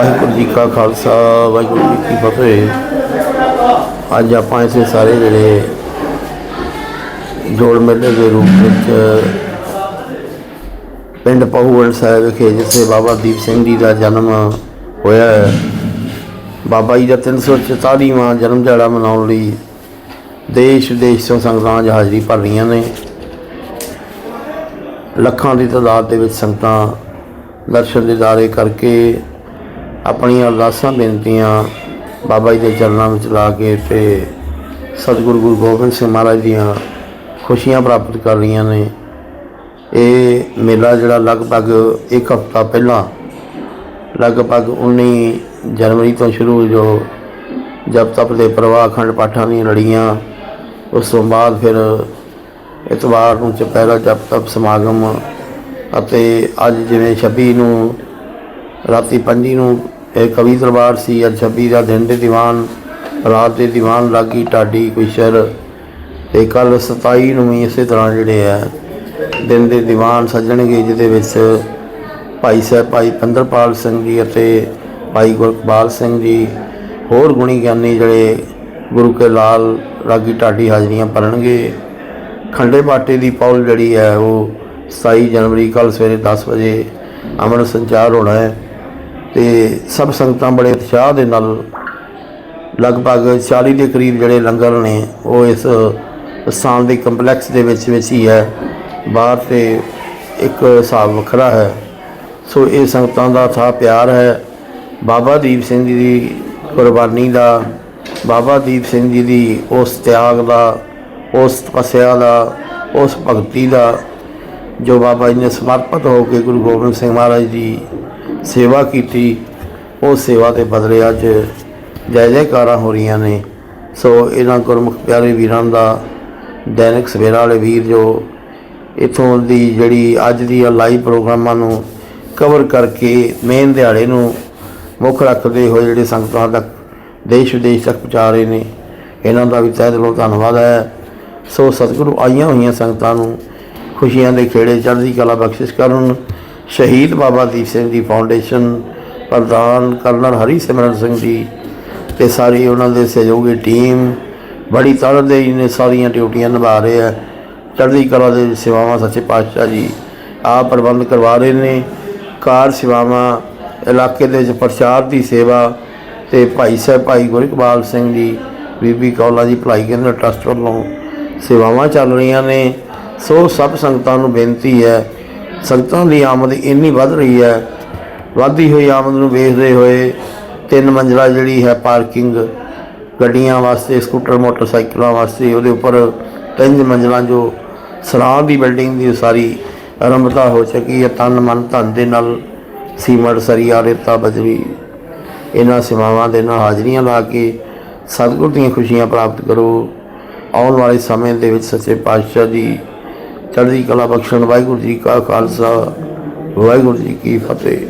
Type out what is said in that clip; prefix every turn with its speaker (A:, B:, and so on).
A: ਵਾਹਿਗੁਰੂ ਜੀ ਕਾ ਖਾਲਸਾ, ਵਾਹਿਗੁਰੂ ਜੀ ਕੀ ਫਤਿਹ। ਅੱਜ ਆਪਾਂ ਇਸੇ ਸਾਰੇ ਜਿਹੜੇ ਜੋੜ ਮੇਲੇ ਦੇ ਰੂਪ ਵਿੱਚ ਪਿੰਡ ਪਹੂਵਲ ਸਾਹਿਬ ਵਿਖੇ, ਜਿੱਥੇ ਬਾਬਾ ਦੀਪ ਸਿੰਘ ਜੀ ਦਾ ਜਨਮ ਹੋਇਆ ਹੈ। ਬਾਬਾ ਜੀ ਦਾ 344ਵਾਂ ਜਨਮ ਦਿਹਾੜਾ ਮਨਾਉਣ ਲਈ ਦੇਸ਼ ਵਿਦੇਸ਼ ਤੋਂ ਸੰਗਤਾਂ ਅੱਜ ਹਾਜ਼ਰੀ ਭਰ ਰਹੀਆਂ ਨੇ। ਲੱਖਾਂ ਦੀ ਤਾਦਾਦ ਦੇ ਵਿੱਚ ਸੰਗਤਾਂ ਦਰਸ਼ਨ ਦਿਦਾਰੇ ਕਰਕੇ ਆਪਣੀਆਂ ਅਰਦਾਸਾਂ ਬੇਨਤੀਆਂ ਬਾਬਾ ਜੀ ਦੇ ਚਰਨਾਂ ਵਿੱਚ ਲਾ ਕੇ ਤੇ ਸਤਿਗੁਰੂ ਗੁਰੂ ਗੋਬਿੰਦ ਸਿੰਘ ਮਹਾਰਾਜ ਦੀਆਂ ਖੁਸ਼ੀਆਂ ਪ੍ਰਾਪਤ ਕਰ ਰਹੀਆਂ ਨੇ। ਇਹ ਮੇਲਾ ਜਿਹੜਾ ਲਗਭਗ ਇੱਕ ਹਫ਼ਤਾ ਪਹਿਲਾਂ, ਲਗਭਗ 19 ਜਨਵਰੀ ਤੋਂ ਸ਼ੁਰੂ ਜੋ ਜਬ ਤਪ ਦੇ ਪ੍ਰਵਾਹ ਅਖੰਡ ਪਾਠਾਂ ਦੀਆਂ ਲੜੀਆਂ, ਉਸ ਤੋਂ ਬਾਅਦ ਫਿਰ ਇਤਵਾਰ ਨੂੰ ਚਪਹਿਰਾ ਜਪ ਤਪ ਸਮਾਗਮ ਅਤੇ ਅੱਜ ਜਿਵੇਂ 26 ਨੂੰ, ਰਾਤੀ ਪੰਜੀ ਨੂੰ ਇਹ ਕਵੀ ਦਰਬਾਰ ਸੀ, ਅੱਜ 26 ਦਾ ਦਿਨ ਦੇ ਦੀਵਾਨ, ਰਾਤ ਦੇ ਦੀਵਾਨ ਲਾਗੀ ਢਾਡੀ ਕੁਸ਼ਰ ਤੇ ਕੱਲ 27 ਨੂੰ ਵੀ ਇਸੇ ਤਰ੍ਹਾਂ ਜਿਹੜੇ ਆ, ਦਿਨ ਦੇ ਦੀਵਾਨ ਸੱਜਣਗੇ, ਜਿਹਦੇ ਵਿੱਚ ਭਾਈ ਸਾਹਿਬ, ਭਾਈ ਪੰਦਰਪਾਲ ਸਿੰਘ ਜੀ ਅਤੇ ਭਾਈ ਗੁਰਕਬਾਲ ਸਿੰਘ ਜੀ, ਹੋਰ ਗੁਣੀ ਗਿਆਨੀ ਜਿਹੜੇ ਗੁਰੂ ਕੇ ਲਾਲ ਰਾਗੀ ਢਾਡੀ ਹਾਜ਼ਰੀਆਂ ਭਰਨਗੇ। ਖੰਡੇ ਬਾਟੇ ਦੀ ਪੌਲ ਜਿਹੜੀ ਹੈ, ਉਹ 27 ਜਨਵਰੀ ਕੱਲ ਸਵੇਰੇ 10 ਵਜੇ ਅਮਨ ਸੰਚਾਰ ਹੋਣਾ ਹੈ। ਤੇ ਸਭ ਸੰਗਤਾਂ ਬੜੇ ਉਤਸ਼ਾਹ ਦੇ ਨਾਲ ਲਗਭਗ 40 ਦੇ ਕਰੀਬ ਜਿਹੜੇ ਲੰਗਰ ਨੇ, ਉਹ ਇਸ ਸਥਾਨ ਦੇ ਕੰਪਲੈਕਸ ਦੇ ਵਿੱਚ ਵਿੱਚ ਹੀ ਹੈ। ਬਾਹਰ ਤੇ ਇੱਕ ਹਿਸਾਬ ਵੱਖਰਾ ਹੈ। ਸੋ ਇਹ ਸੰਗਤਾਂ ਦਾ ਥਾ ਪਿਆਰ ਹੈ। ਬਾਬਾ ਦੀਪ ਸਿੰਘ ਜੀ ਦੀ ਕੁਰਬਾਨੀ ਦਾ, ਬਾਬਾ ਦੀਪ ਸਿੰਘ ਜੀ ਦੀ ਉਸ ਤਿਆਗ ਦਾ, ਉਸ ਤਪੱਸਿਆ ਦਾ, ਉਸ ਭਗਤੀ ਦਾ, ਜੋ ਬਾਬਾ ਜੀ ਨੇ ਸਮਰਪਿਤ ਹੋ ਕੇ ਗੁਰੂ ਗੋਬਿੰਦ ਸਿੰਘ ਮਹਾਰਾਜ ਜੀ ਸੇਵਾ ਕੀਤੀ। ਉਹ ਸੇਵਾ ਦੇ ਬਦਲੇ ਅੱਜ ਜੈ ਜੈਕਾਰਾਂ ਹੋ ਰਹੀਆਂ ਨੇ। ਸੋ ਇਹਨਾਂ ਗੁਰਮੁਖ ਪਿਆਰੇ ਵੀਰਾਂ ਦਾ ਦੈਨਿਕ ਸਵੇਰਾ ਵਾਲੇ ਵੀਰ ਜੋ ਇਥੋਂ ਦੀ ਜਿਹੜੀ ਅੱਜ ਦੀ ਲਾਈਵ ਪ੍ਰੋਗਰਾਮਾਂ ਨੂੰ ਕਵਰ ਕਰਕੇ ਮੇਨ ਦਿਹਾੜੇ ਨੂੰ ਮੁੱਖ ਰੱਖਦੇ ਹੋਏ ਜਿਹੜੇ ਸੰਗਤਾਂ ਤੱਕ ਦੇਸ਼ ਵਿਦੇਸ਼ ਤੱਕ ਪਹੁੰਚਾ ਰਹੇ ਨੇ, ਇਹਨਾਂ ਦਾ ਵੀ ਤਹਿ ਦਿਲੋਂ ਧੰਨਵਾਦ ਹੈ। ਸੋ ਸਤਿਗੁਰੂ ਆਈਆਂ ਹੋਈਆਂ ਸੰਗਤਾਂ ਨੂੰ ਖੁਸ਼ੀਆਂ ਦੇ ਖੇੜੇ ਚੜ੍ਹਦੀ ਕਲਾ ਬਖਸ਼ਿਸ਼ ਕਰਨ। ਸ਼ਹੀਦ ਬਾਬਾ ਦੀਪ ਸਿੰਘ ਜੀ ਫਾਊਂਡੇਸ਼ਨ ਪ੍ਰਧਾਨ ਕਰਨਲ ਹਰੀ ਸਿਮਰਨ ਸਿੰਘ ਜੀ ਤੇ ਸਾਰੀ ਉਹਨਾਂ ਦੇ ਸਹਿਯੋਗੀ ਟੀਮ ਬੜੀ ਤੜਦੇ ਨੇ ਸਾਰੀਆਂ ਡਿਊਟੀਆਂ ਨਿਭਾ ਰਹੇ ਆ। ਚੜ੍ਹਦੀ ਕਲਾ ਦੇ ਸੇਵਾਵਾਂ ਸੱਚੇ ਪਾਤਸ਼ਾਹ ਜੀ ਆਪ ਪ੍ਰਬੰਧ ਕਰਵਾ ਰਹੇ ਨੇ। ਕਾਰ ਸੇਵਾਵਾਂ, ਇਲਾਕੇ ਦੇ ਵਿੱਚ ਪ੍ਰਚਾਰ ਦੀ ਸੇਵਾ ਤੇ ਭਾਈ ਸਾਹਿਬ, ਭਾਈ ਗੁਰਕਬਾਲ ਸਿੰਘ ਜੀ, ਬੀਬੀ ਕੌਲਾ ਜੀ, ਭਲਾਈ ਕੇਂਦਰ ਟਰਸਟ ਵੱਲੋਂ ਸੇਵਾਵਾਂ ਚੱਲ ਰਹੀਆਂ ਨੇ। ਸੋ ਸਭ ਸੰਗਤਾਂ ਨੂੰ ਬੇਨਤੀ ਹੈ ਸੰਗਤਾਂ ਦੀ ਆਮਦ ਇੰਨੀ ਵੱਧ ਰਹੀ ਹੈ। ਵਧਦੀ ਹੋਈ ਆਮਦ ਨੂੰ ਵੇਖਦੇ ਹੋਏ ਤਿੰਨ ਮੰਜ਼ਲਾ ਜਿਹੜੀ ਹੈ ਪਾਰਕਿੰਗ ਗੱਡੀਆਂ ਵਾਸਤੇ, ਸਕੂਟਰ, ਮੋਟਰਸਾਈਕਲਾਂ ਵਾਸਤੇ, ਉਹਦੇ ਉੱਪਰ ਤਿੰਨ ਮੰਜ਼ਲਾਂ ਜੋ ਸਰਾਂ ਦੀ ਬਿਲਡਿੰਗ ਦੀ ਸਾਰੀ ਆਰੰਭਤਾ ਹੋ ਚੁੱਕੀ ਹੈ। ਤਨ ਮਨ ਧਨ ਦੇ ਨਾਲ ਸੀਮਟ ਸਰੀਆ ਰੇਤਾ ਬਜਰੀ ਇਹਨਾਂ ਸੇਵਾਵਾਂ ਦੇ ਨਾਲ ਹਾਜ਼ਰੀਆਂ ਲਾ ਕੇ ਸਤਿਗੁਰ ਦੀਆਂ ਖੁਸ਼ੀਆਂ ਪ੍ਰਾਪਤ ਕਰੋ। ਆਉਣ ਵਾਲੇ ਸਮੇਂ ਦੇ ਵਿੱਚ ਸੱਚੇ ਪਾਤਸ਼ਾਹ ਦੀ ਚੜ੍ਹਦੀ ਕਲਾ ਬਖਸ਼ਣ ਵਾਹਿਗੁਰੂ ਜੀ ਕਾ ਖਾਲਸਾ ਵਾਹਿਗੁਰੂ ਜੀ ਕੀ ਫਤਿਹ।